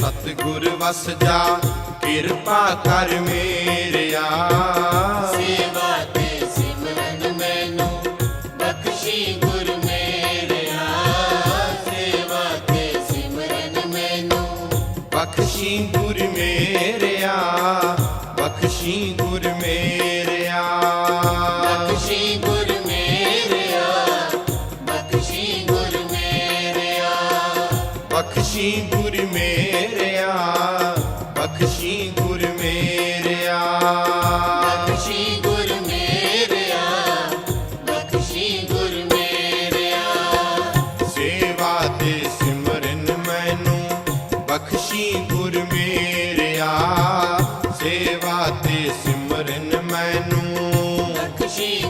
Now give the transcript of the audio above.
ਸਤਿਗੁਰ ਵਸ ਜਾ ਕਿਰਪਾ ਕਰ ਮੇਰਿਆ। ਸੇਵਾ ਤੇ ਸਿਮਰਨ ਮੈਨੂੰ ਬਖਸ਼ੀ ਗੁਰ ਮੇਰਿਆ। ਸੇਵਾ ਤੇ ਸਿਮਰਨ ਮੈਨੂੰ ਬਖਸ਼ੀ ਗੁਰ ਮੇਰਿਆ ਬਖਸ਼ੀ ਗੁਰ ਮੇਰਿਆ। ਬਖਸ਼ੀ ਗੁਰ ਮੇਰਿਆ ਬਖਸ਼ੀ ਗੁਰ ਮੇਰਿਆ। ਬਖਸ਼ੀ ਗੁਰ ਮੇਰਿਆ ਬਖਸ਼ੀ ਗੁਰ ਮੇਰਿਆ। ਸੇਵਾ ਤੇ ਸਿਮਰਨ ਮੈਨੂੰ ਬਖਸ਼ੀ ਗੁਰ ਮੇਰਿਆ। ਸੇਵਾ ਤੇ ਸਿਮਰਨ ਮੈਨੂੰ ਬਖਸ਼ੀ